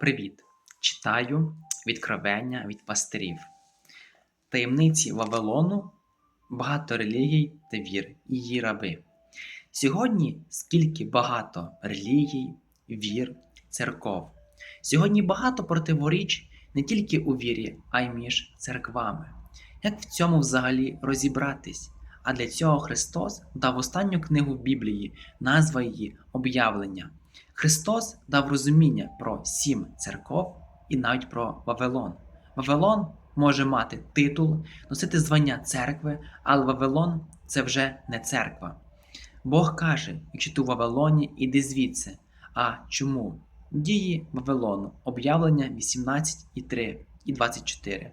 Привіт! Читаю відкровення від пастирів. Таємниці Вавилону, багато релігій та вір, її раби. Сьогодні скільки багато релігій, вір, церков. Сьогодні багато противоріч не тільки у вірі, а й між церквами. Як в цьому взагалі розібратись? А для цього Христос дав останню книгу Біблії, назва її Об'явлення. Христос дав розуміння про сім церков і навіть про Вавилон. Вавилон може мати титул, носити звання церкви, але Вавилон це вже не церква. Бог каже, якщо ти у Вавилоні, іди звідси. А чому? Дії Вавилону, об'явлення 18 і 3 і 24.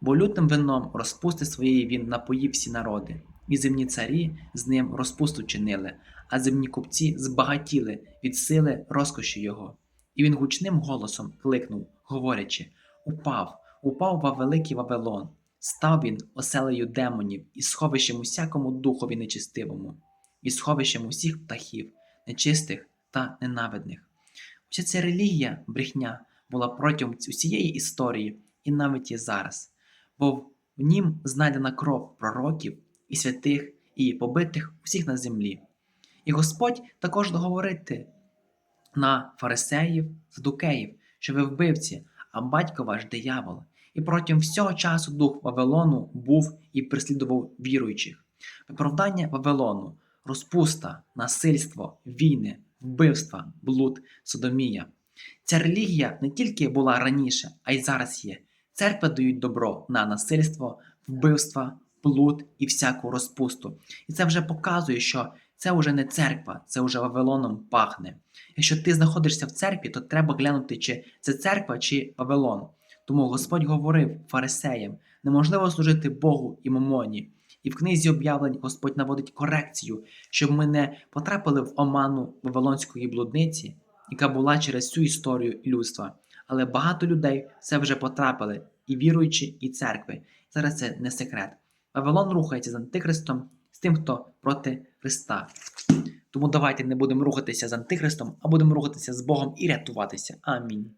Бо лютим вином розпусти своєї він напоїв всі народи, і земні царі з ним розпусту чинили, а земні купці збагатіли від сили розкоші його. І він гучним голосом кликнув, говорячи: Упав, упав ва великий Вавилон, став він оселею демонів і сховищем усякому духові нечистивому, і сховищем усіх птахів, нечистих та ненавидних. Уся ця релігія, брехня, була протягом усієї історії і навіть і зараз, бо в нім знайдена кров пророків і святих, і побитих усіх на землі. І Господь також договорити на фарисеїв, задукеїв, що ви вбивці, а батько ваш диявол. І протягом всього часу дух Вавилону був і переслідував віруючих. Виправдання Вавилону, розпуста, насильство, війни, вбивства, блуд, содомія. Ця релігія не тільки була раніше, а й зараз є. Церкви дають добро на насильство, вбивства, блуд і всяку розпусту. І це вже показує, що це вже не церква, це вже Вавилоном пахне. Якщо ти знаходишся в церкві, то треба глянути, чи це церква, чи Вавилон. Тому Господь говорив фарисеям: неможливо служити Богу і мамоні. І в книзі об'явлень Господь наводить корекцію, щоб ми не потрапили в оману Вавилонської блудниці, яка була через всю історію людства. Але багато людей все вже потрапили, і віруючі, і церкви. Зараз це не секрет. Вавилон рухається з антихристом, з тим, хто проти Христа. Тому давайте не будемо рухатися з антихристом, а будемо рухатися з Богом і рятуватися. Амінь.